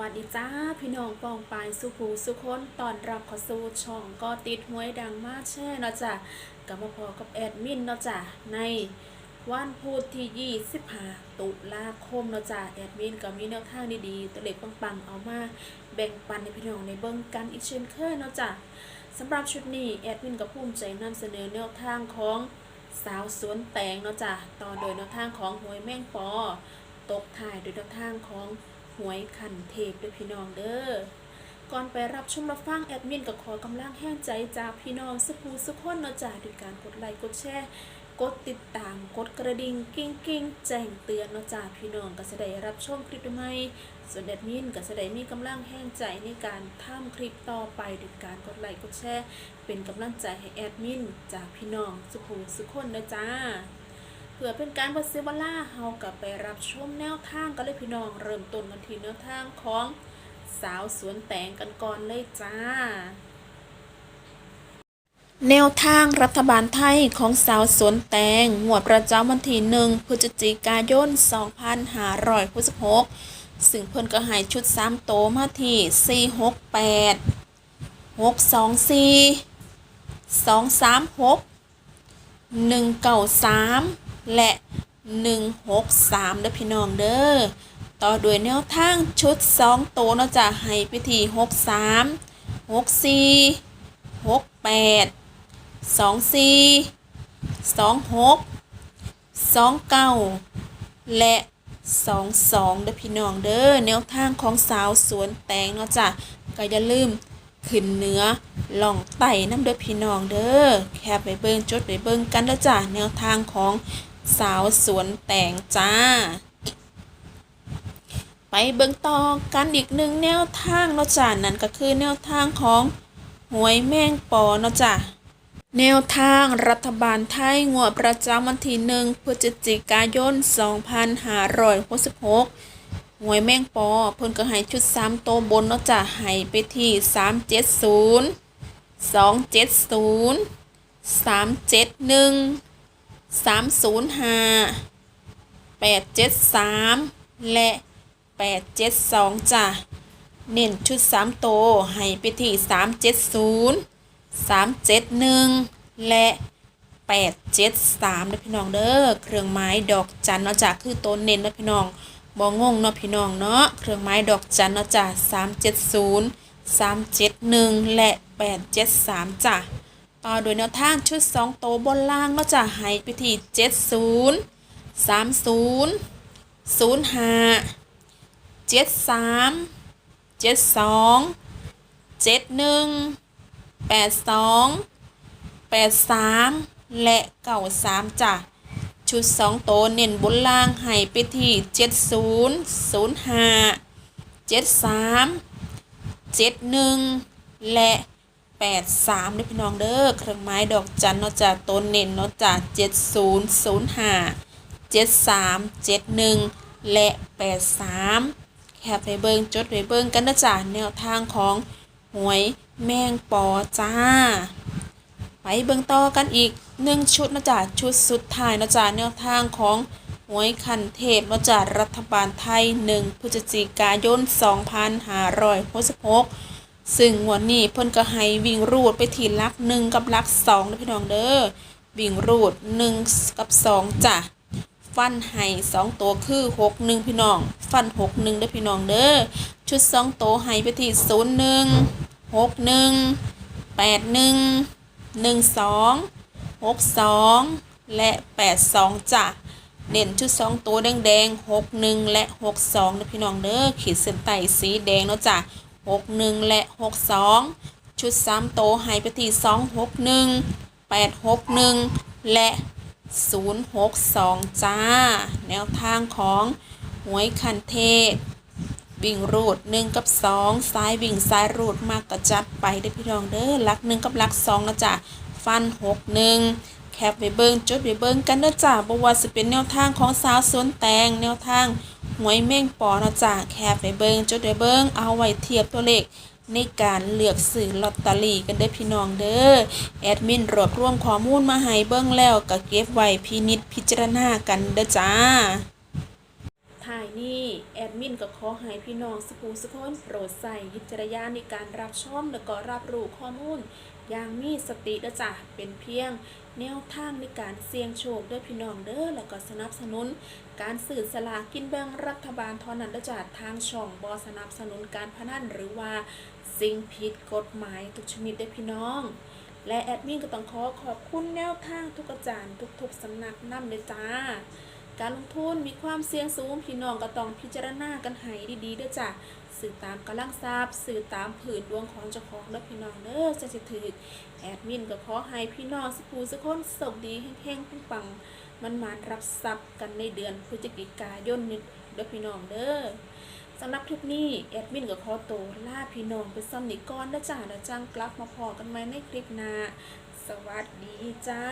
วัสดีจ้า พี่น้องปองปายสุภูสุคนตอนรับข้าสู่ช่องก็ติดหวยดังมากแช่เนาะจ้ะกับมาพอกับแอดมินเนาะจ้ะในวันพุธที่ 25 ตุลาคมเนาะจ้ะแอดมินก็มีแนวทางดีๆตัวเล็กปังๆเอามาแบ่งปันให้พี่น้องในเบิ่งกันอีกเช่นเคยเนาะจ้ะสำหรับชุดนี้แอดมินก็ภูมิใจนำเสนอแนวทางของสาวสวนแตงเนาะจ้ะต่อโดยแนวทางของหวยแม่งปอตกถ่ายโดยแนวทางของ หวยขันเทพด้วยพี่น้องเด้อก่อนไปรับชมรับฟังแอดมินก็ขอกำลังแห้งใจจากพี่น้องสุภูสุขคนเนาะจ้าด้วยการกดไลค์กดแชร์กดติดตามกดกระดิ่งกิ้งกิ้งแจ้งเตือนเนาะจ้าพี่น้องก็จะได้รับชมคลิปใหม่ส่วนแอดมินก็จะได้มีกำลังแห้งใจในการทำคลิปต่อไปด้วยการกดไลค์กดแชร์เป็นกำลังใจให้แอดมินจากพี่น้องสุภูสุขคนเนาะจ้า เพื่อเป็นการบัดเซวล่าเฮากลับไปรับชมแนวทางกันเลยพี่น้องเริ่มต้นกันที่แนวทางของสาวสวนแตงกันก่อนเลยจ้า แนวทางรัฐบาลไทยของสาวสวนแตงงวดประจำวันที่หนึ่งพฤศจิกายน 2566ซึ่งเพิ่นก็ให้ชุด 3 โตมาที่ 468 624 236หนึ่งเก้าสาม และหนึ่งหกสามเด้อพี่น้องเด้อต่อด้วยแนวทางชุดสองโตวเนาะจะให้ไปที่หกสามหกสี่หกแปดสองสี่สองหกสองเก้าและสองสองเด้อพี่น้องเด้อแนวทางของสาวสวนแตงเนาะจ้ะก็อย่าลืมขึ้นเนื้อล่องไต่น้ำเด้อพี่น้องเด้อแคบไปเบิ่งจดไปเบิ่งกันเด้อจ้าแนวทางของ สาวสวนแตงจ้า ไปเบิ่งต่อกันอีกหนึ่งแนวทางเนาะจ้านั่นก็คือแนวทางของหวยแมงปอเนาะจ้าแนวทางรัฐบาลไทยงวดประจำวันที่หนึ่งพฤศจิกายน 2566หวยแมงปอเพิ่นก็ให้ชุด 3 โตวบนเนาะจ้ะให้ไปที่ 370 270 371 305 873และ872จ้ะเน้นชุด3โตให้ไปที่370 371และ873เด้อพี่น้องเด้อเครื่องไม้ดอกจันเนาะจ้ะคือตัวเน้นนะพี่น้องบ่งงเนาะพี่น้องเนาะเครื่องไม้ดอกจันเนาะจ้ะ370 371และ873จ้ะ ต่อโดยแนวทางชุด 2 โตบนล่างเนาะจ้ะให้ไปที่ 70 30 05 73 72 71 82 83 และ93จ้ะชุด 2 โตเน้นบนล่างให้ไปที่ 70 05 73 71 และ 83เด้อพี่น้องเด้อเครื่องไม้ดอกจันเนาะจ้ะตัวเน้นเนาะจ้ะ70 05 73 71 และ 83 แคปไปเบิงจดไปเบิงกันนะจ้ะแนวทางของหวยแมงปอจ้า ไปเบิงต่อกันอีกหนึ่งชุดนะจ๊ะชุดสุดท้ายนะจ๊ะแนวทางของหวยคันเทพนะจ๊ะรัฐบาลไทย 1พฤศจิกายน 2566 ซึ่งงวันนี้เพิ่นก็ให้วิ่งรูดไปทีลักหนึ่งกับลักสองนะพี่น้องเด้อวิ่งรูด1กับ2จ้ะฟันให้สองตัวคือหกหนึ่งพี่น้อง ฟันหกหนึ่งเด้อพี่น้องเด้อชุดสองตัวให้ไปที่ศูนย์หนึ่งหกหนึ่งแปดหนึ่งหนึ่งสองหกสองและแปดสองจ้ะเด่นชุดสองตัวแดงแดงหกหนึ่งและหกสองเด้อพี่น้องเด้อขีดเส้นใต้สีแดงเนาะจ้ะ หกหนึ่งและหกสองชุดสามตัวให้ไปที่สองหกหนึ่งแปดหกหนึ่งและ 062 จ้า แนวทางของหวยคันเทพวิ่งรูด 1 กับ 2 ซ้ายวิ่งซ้ายรูดมากกระจัดไปได้พี่น้องเด้อลัก 1 กับลัก2นะจ้ะฟัน 6 1 แคปไปเบิ้งจดไปเบิ้งกันเนาะจ้าบ่ว่าสิเป็นแนวทางของสาวสวนแตงแนวทางหวยเม่งปอนะจ้าแคปไปเบิ้งจดไปเบิ้งเอาไว้เทียบตัวเลขในการเลือกซื้อลอตเตอรี่กันได้อพี่น้องเด้อแอดมินรวบรวมข้อมูลมาให้เบิงแล้วก็เก็บไว้พินิจพิจารณากันเด้อจ้า ท้ายนี้แอดมินก็ขอให้พี่น้องสกูสกคนโปรดใส่วิจารณญาณในการรับชมและก็รับรู้ข้อมูล อย่างมีสติเด้อจ้ะเป็นเพียง แนวทางในการเสี่ยงโชคด้วยพี่น้องเด้อแล้วก็สนับสนุน การสื่อสลากกินแบ่งรัฐบาลท่านั้นเด้อจ้ะทางช่องบอสนับสนุนการพนันหรือว่าสิ่งผิดกฎหมายทุกชนิดด้อพี่น้องและแอดมินก็ต้องขอขอบคุณแนวทางทุกอาจารย์ทุกๆสำนักนำเลยจ้า การลงทุนมีความเสี่ยงสูงพี่น้องก็ต้องพิจารณากันให้ดีๆด้อจ้ะสื่อตามกำลังทรัพย์สื่อตามผืนดวงของเจ้าของเด้อพี่น้องเด้อจะสิถือแอดมินก็ขอให้พี่น้องสกูสักคนสกดีแห้งๆปังๆมันมารับทรัพย์กันในเดือนพฤศจิกายนนี้เด้อพี่น้องเด้อสำหรับคลิปนี้แอดมินก็ขอโตัวลาพี่น้องไปซ้ำนิก่อนนะจ้าแล้วจังกลับมาพอกันใหมในคลิปหน้าสวัสดีจ้า